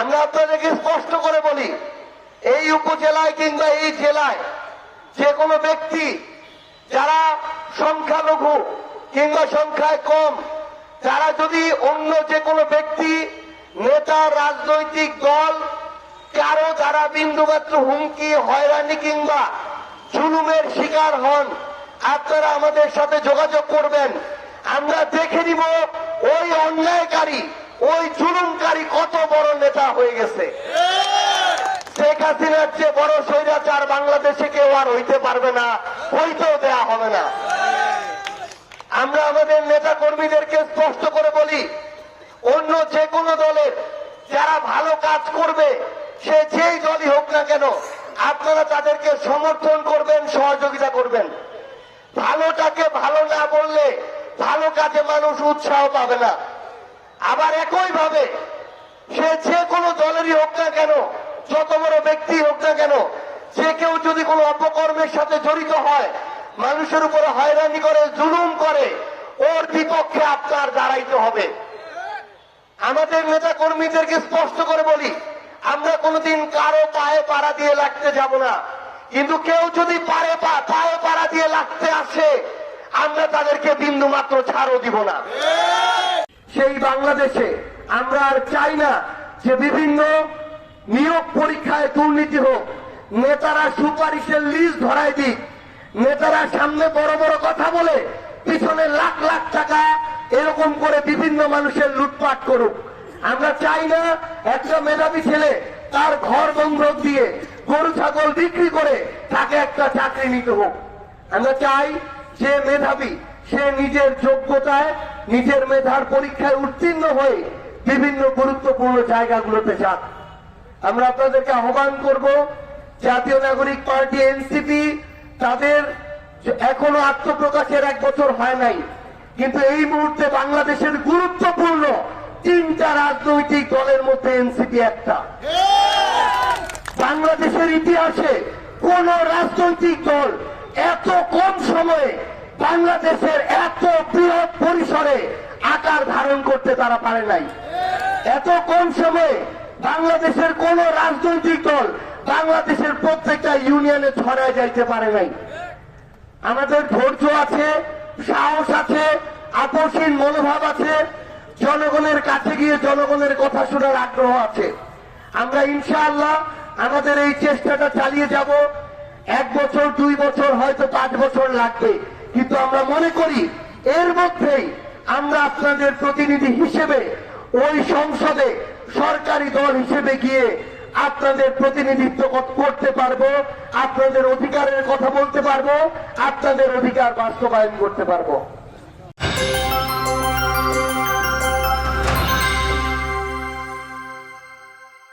আমরা আপনাদেরকে স্পষ্ট করে বলি, এই উপজেলায় কিংবা এই জেলায় যে কোনো ব্যক্তি যারা সংখ্যালঘু কিংবা সংখ্যায় কম তারা যদি অন্য যে কোনো ব্যক্তি, নেতা, রাজনৈতিক দল, কারও দ্বারা বিন্দুমাত্র হুমকি, হয়রানি কিংবা জুলুমের শিকার হন, আপনারা আমাদের সাথে যোগাযোগ করবেন। আমরা দেখে নিব ওই অন্যায়কারী ওই জুলুমকারী কত বড় নেতা হয়ে গেছে। শেখ হাসিনার চেয়ে বড় স্বৈরাচার বাংলাদেশে কেউ আর হইতে পারবে না, হইতেও দেয়া হবে না। আমরা আমাদের নেতা কর্মীদেরকে স্পষ্ট করে বলি, অন্য যে কোনো দলের যারা ভালো কাজ করবে, সে যেই দলই হোক না কেন, আপনারা তাদেরকে সমর্থন করবেন, সহযোগিতা করবেন। ভালোটাকে ভালো না বললে ভালো কাজে মানুষ উৎসাহ পাবে না। আবার একইভাবে সে যে কোনো দলেরই হোক না কেন, যত বড় ব্যক্তি হোক না কেন, যে কেউ যদি কোনো অপকর্মের সাথে জড়িত হয়, মানুষের উপরে হয়রানি করে, জুলুম করে, ওর বিপক্ষে আপনার দাঁড়াইতে হবে। আমাদের নেতা কর্মীদেরকে স্পষ্ট করে বলি, আমরা কোনোদিন কারও পায়ে পাড়া দিয়ে লাগতে যাব না। কিন্তু কেউ যদি পারে পায়ে পাড়া দিয়ে লাগতে আসে, আমরা তাদেরকে বিন্দু মাত্র ছাড়ও দিব না। সেই বাংলাদেশে আমরা আর চাই না যে বিভিন্ন নিয়োগ পরীক্ষায় দুর্নীতি হোক। নেতারা সুপারিশের লিস্ট ধরাই দিক। নেতারা সামনে বড় বড় কথা বলে, পিছনে লাখ লাখ টাকা এরকম করে বিভিন্ন মানুষের লুটপাট করুক। আমরা চাই না একটা মেধাবী ছেলে তার ঘর বন্ধক দিয়ে গরু, ছাগল বিক্রি করে তাকে একটা চাকরি নিতে হোক। আমরা চাই যে মেধাবী, সে নিজের যোগ্যতায় নিজের মেধার পরীক্ষায় উত্তীর্ণ হয়ে বিভিন্ন গুরুত্বপূর্ণ জায়গাগুলোতে যাক আমরা আপনাদেরকে আহ্বান করব, জাতীয় নাগরিক পার্টি, এনসিপি, তাদের এখনও আত্মপ্রকাশের এক বছর হয় নাই, কিন্তু এই মুহূর্তে বাংলাদেশের গুরুত্বপূর্ণ তিনটা রাজনৈতিক দলের মধ্যে এনসিপি একটা। বাংলাদেশের ইতিহাসে কোন রাজনৈতিক দল এত কম সময়ে বাংলাদেশের এত বৃহৎ পরিসরে আকার ধারণ করতে তারা পারে নাই। এত কম সময়ে বাংলাদেশের কোন রাজনৈতিক দল বাংলাদেশের প্রত্যেকটা ইউনিয়নে ছড়ায় যাইতে পারে নাই। আমাদের ধৈর্য আছে, সাহস আছে, আপোষহীন মনোভাব আছে, জনগণের কাছে গিয়ে জনগণের কথা শোনার আগ্রহ আছে। আমরা ইনশাআল্লাহ আমাদের এই চেষ্টাটা চালিয়ে যাব। এক বছর, দুই বছর, হয়তো পাঁচ বছর লাগবে। কিন্তু আমরা মনে করি, এর মধ্যেই আমরা আপনাদের প্রতিনিধি হিসেবে ওই সংসদে সরকারি দল হিসেবে গিয়ে আপনাদের প্রতিনিধিত্ব করতে পারব, আপনাদের অধিকারের কথা বলতে পারব, আপনাদের অধিকার বাস্তবায়ন করতে পারব।